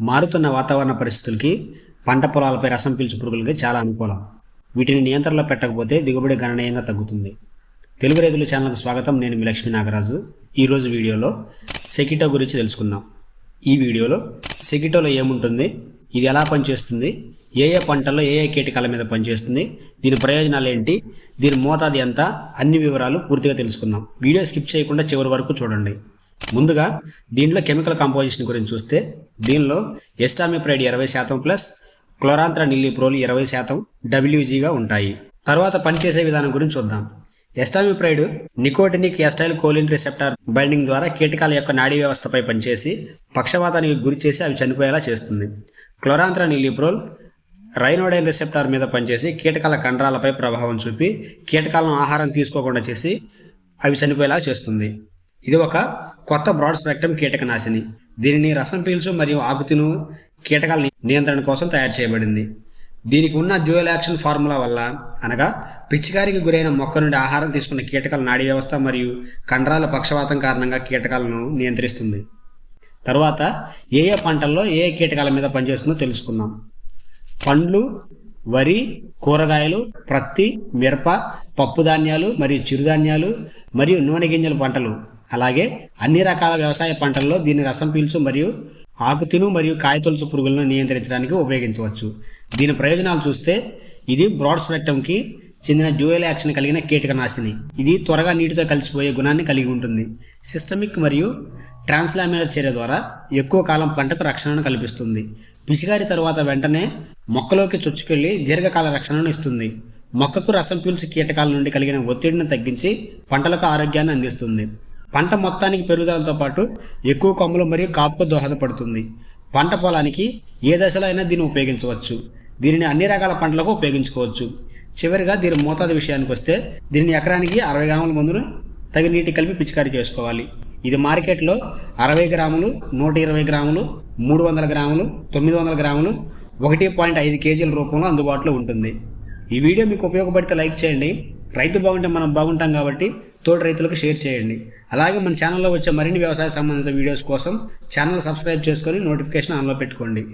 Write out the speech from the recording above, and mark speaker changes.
Speaker 1: మారుతున్న వాతావరణ పరిస్థితులకి పంట పొలాలపై రసం పీల్చు పురుగులకి చాలా అనుకూలం. వీటిని నియంత్రణలో పెట్టకపోతే దిగుబడి గణనీయంగా తగ్గుతుంది. తెలుగు రైతుల ఛానల్కి స్వాగతం. నేను మీ లక్ష్మీ నాగరాజు. ఈరోజు వీడియోలో సెకిటో గురించి తెలుసుకుందాం. ఈ వీడియోలో సెకిటోలో ఏముంటుంది? ఇది ఎలా పనిచేస్తుంది? ఏ ఏ పంటల్లో ఏ ఏ కీటకాల మీద పనిచేస్తుంది? దీని ప్రయోజనాలు ఏంటి? దీని మోతాదు ఎంత? అన్ని వివరాలు పూర్తిగా తెలుసుకుందాం. వీడియో స్కిప్ చేయకుండా చివరి వరకు చూడండి. ముందుగా దీంట్లో కెమికల్ కాంపోజిషన్ గురించి చూస్తే దీనిలో ఎస్టామిప్రైడ్ ఇరవై శాతం ప్లస్ క్లోరాంత్ర నిల్లిప్రోల్ ఇరవై శాతం డబ్ల్యూజీగా ఉంటాయి. తర్వాత పనిచేసే విధానం గురించి చూద్దాం. Acetamiprid nicotinic acetylcholine receptor binding ద్వారా కీటకాల యొక్క నాడీ వ్యవస్థపై పనిచేసి పక్షవాతానికి గురి చేసి అవి చనిపోయేలా చేస్తుంది. క్లోరాంత్ర నిల్లిప్రోల్ రైనోడైన్ రిసెప్టార్ మీద పనిచేసి కీటకాల కండరాలపై ప్రభావం చూపి కీటకాలను ఆహారం తీసుకోకుండా చేసి అవి చనిపోయేలా చేస్తుంది. ఇది ఒక కొత్త బ్రాడ్ స్పెక్ట్రమ్ కీటకనాశిని. దీనిని రసం పీల్చు మరియు ఆకుతిను కీటకాల నియంత్రణ కోసం తయారు చేయబడింది. దీనికి ఉన్న డ్యూయల్ యాక్షన్ ఫార్ములా వల్ల అనగా పిచ్చికారికి గురైన మొక్క నుండి ఆహారం తీసుకున్న కీటకాల నాడీ వ్యవస్థ మరియు కండరాల పక్షవాతం కారణంగా కీటకాలను నియంత్రిస్తుంది. తరువాత ఏ ఏ పంటల్లో ఏ ఏ కీటకాల మీద పనిచేస్తుందో తెలుసుకుందాం. పండ్లు వరి కూరగాయలు ప్రత్తి మిరప పప్పు ధాన్యాలు మరియు చిరుధాన్యాలు మరియు నూనె గింజల పంటలు. అలాగే అన్ని రకాల వ్యవసాయ పంటల్లో దీని రసం పీల్చు మరియు ఆకుతిను మరియు కాయతొలుచు పురుగులను నియంత్రించడానికి ఉపయోగించవచ్చు. దీని ప్రయోజనాలు చూస్తే ఇది బ్రాడ్ స్పెక్టమ్కి చెందిన డ్యూయల్ యాక్షన్ కలిగిన కీటకనాశిని ఇది త్వరగా నీటితో కలిసిపోయే గుణాన్ని కలిగి ఉంటుంది. సిస్టమిక్ మరియు ట్రాన్స్లామినర్ చర్య ద్వారా ఎక్కువ కాలం పంటకు రక్షణను కల్పిస్తుంది. పిచికారి తరువాత వెంటనే మొక్కలోకి చొచ్చుకెళ్ళి దీర్ఘకాల రక్షణను ఇస్తుంది. మొక్కకు రసం పీల్చు కీటకాల నుండి కలిగిన ఒత్తిడిని తగ్గించి పంటలకు ఆరోగ్యాన్ని అందిస్తుంది. పంట మొత్తానికి పెరుగుదలతో పాటు ఎక్కువ కొమ్మలు మరియు కాపుకు దోహదపడుతుంది. పంట పొలానికి ఏ దశలో అయినా దీన్ని ఉపయోగించవచ్చు. దీనిని అన్ని రకాల పంటలకు ఉపయోగించుకోవచ్చు. చివరిగా దీని మోతాదు విషయానికి వస్తే దీన్ని ఎకరానికి అరవై గ్రాముల మందును తగిన నీటి కలిపి పిచికారీ చేసుకోవాలి. ఇది మార్కెట్లో అరవై గ్రాములు నూట ఇరవై గ్రాములు మూడు వందల గ్రాములు తొమ్మిది వందల గ్రాములు ఒకటి పాయింట్ ఐదు కేజీల రూపంలో అందుబాటులో ఉంటుంది. ఈ వీడియో మీకు ఉపయోగపడితే లైక్ చేయండి. రైతు బాగుంటే మనం బాగుంటాం కాబట్టి తోటి రైతులకు షేర్ చేయండి. అలాగే మన ఛానల్లో వచ్చే మరిన్ని వ్యవసాయ సంబంధిత వీడియోస్ కోసం ఛానల్ సబ్స్క్రైబ్ చేసుకొని నోటిఫికేషన్ ఆన్లో పెట్టుకోండి.